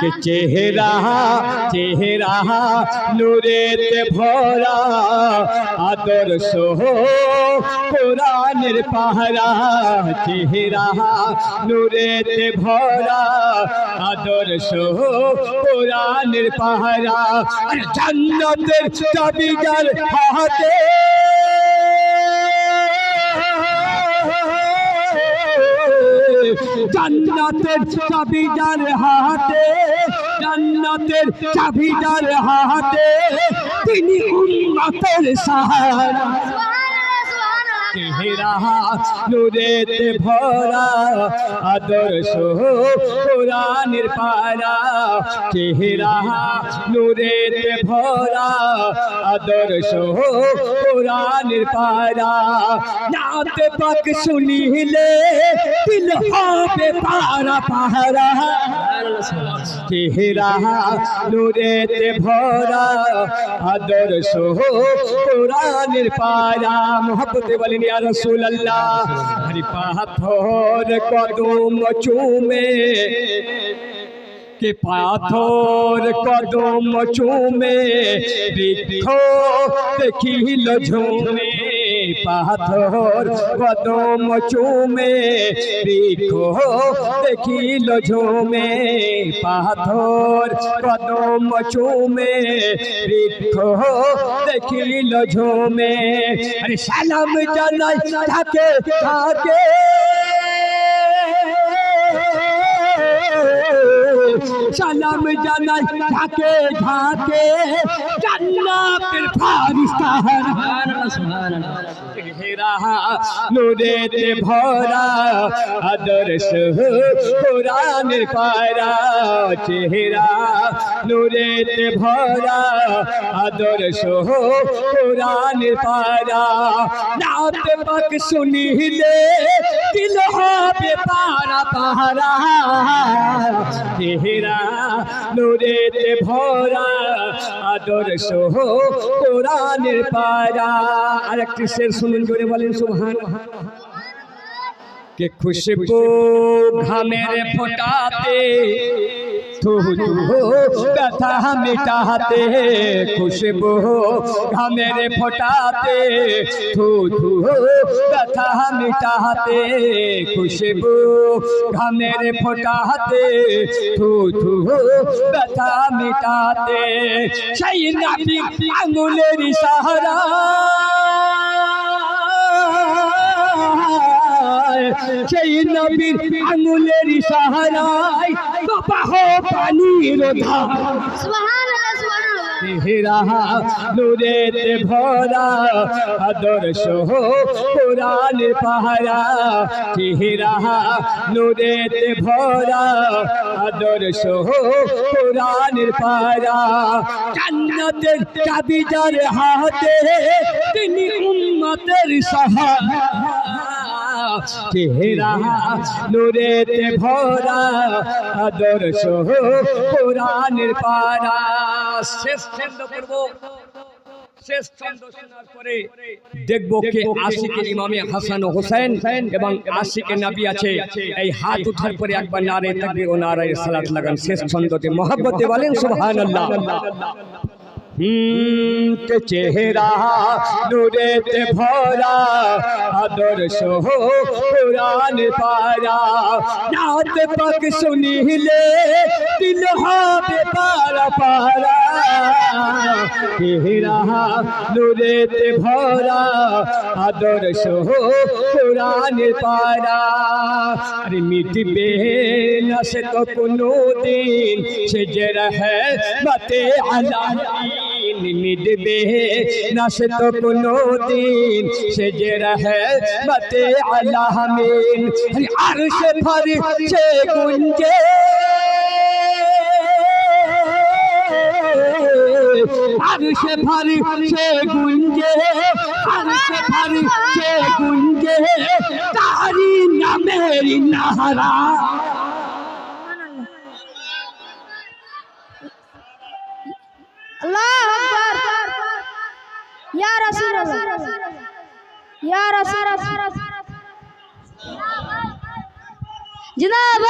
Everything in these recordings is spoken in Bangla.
কে চেহারা চেহারা নূরেতে ভরা আদর্শ কোরআনের পাহারা, চেহারা নূরেতে ভরা আদর্শ কোরআনের পাহারা জান্নাতের চাবি যার হাতে। জান্নাতের চাবিদার হাতে জান্নাতের চাবিদার হাতে তিনি উন্নতের সাহারা। চেহারা নূরেতে ভরা আদর্শ কোরআনের পারা চেহারা নূরেতে ভরা আদর্শ কোরআনের পারা নাতে পাক শুনিলে দিল হবে পারা পাহারা চেহারা নূরেতে ভরা আদর্শ কোরআনের পারা মোহব্বতে বলেন ইয়া রাসূলুল্লাহ হরি পাথর কদম চুমে কে পাথর কদম চুমে বৃক্ষ দেখিল ঝুমে পাথর, কদম চুমে, বৃক্ষ দেখিল ঝুমে, পাথর, কদম চুমে, বৃক্ষ দেখিল ঝুমে। আরে সালাম জানাই থাকে থাকে। সালাম জানাই ঢাকে ঢাকে জান্নাতের ফারিস্তার চেহারা নূরেতে ভরা আদর্শ কোরআনের পারা চেহারা। নূরেতে ভরা আদর্শ কোরআনের পারা নাতে পাক শুনিলে দিল হবে পারা পাহারা চেহারা নূরেতে ভরা আদর্শ কোরআনের পারা আর একটি শের শুনুন করে বলেন সুবহান কে খুশবু ঘামের ফোটাতে তু তু ব্যথা মিটাতে খুশবু ঘামের ফোটাতে। তু তু ব্যথা মিটাতে খুশবু ঘামের ফোটাতে। তু তু ব্যথা মিটাতে। সেই নাবি আঙুলের সাহারা সেই নবীর আঙুলের সাহারায় কপাহ পানির চেহারা নূরেতে ভরা আদর্শ কোরআন পাহারা। চেহারা নূরেতে ভরা আদর্শ কোরআন পাহারা। জান্নাতের চাবি যার হাতে তিনি উম্মতের সাহারা চেহারা নূরেতে ভরা আদর্শ কোরআনের পারা শেষ ছন্দ করব। শেষ ছন্দ শোনার পরে দেখব কে আশিকে ইমামে হাসান হোসেন এবং আশিকে নবী আছে। এই হাত উঠার পরে একবার নারে তাকবীর ও নারে সালাত লাগান। শেষ ছন্দতে মহব্বতে বলেন সুবহানাল্লাহ। চেহারা নূরেতে ভরা আদর্শ কোরআন পারা নাত পাক শুনিলে দিল হবে পারা পারা। চেহারা নূরেতে ভরা আদর্শ কোরআন পারা। আরে মিটবে না সে তো কোনো দিন। সে যে রহে মতে আলা মিটবে না সে তো কোনো দিন সে যে রহে মতে আলামিন। আর সে ফারি সে গুঞ্জে। আর সে ফারি সে গুঞ্জে। আর সে ফারি সে গুঞ্জে। তারি নামেরি নাহারা। यार जनाब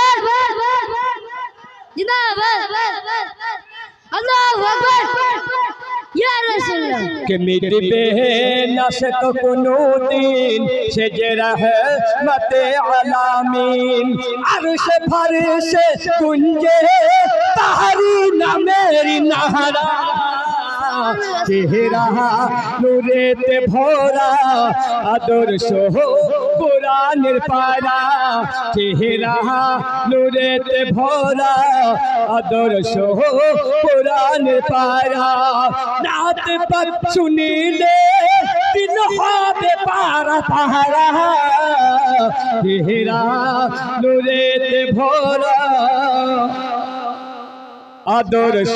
जनाब अल्लाह अकबर। कि मेरी बेनस कुनूदीन से जरह मत अलामीन। अर्श फर से कुंजे तहरी न मेरी नहरा। চেহারা নুরেতে ভরা, আদর্শ কোরআনের পারা চেহারা নুরেতে ভরা, আদর্শ কোরআনের পারা নাত পাক শুনিলে দিন হবে পারা তাহারা। চেহারা নুরেতে ভরা, আদর্শ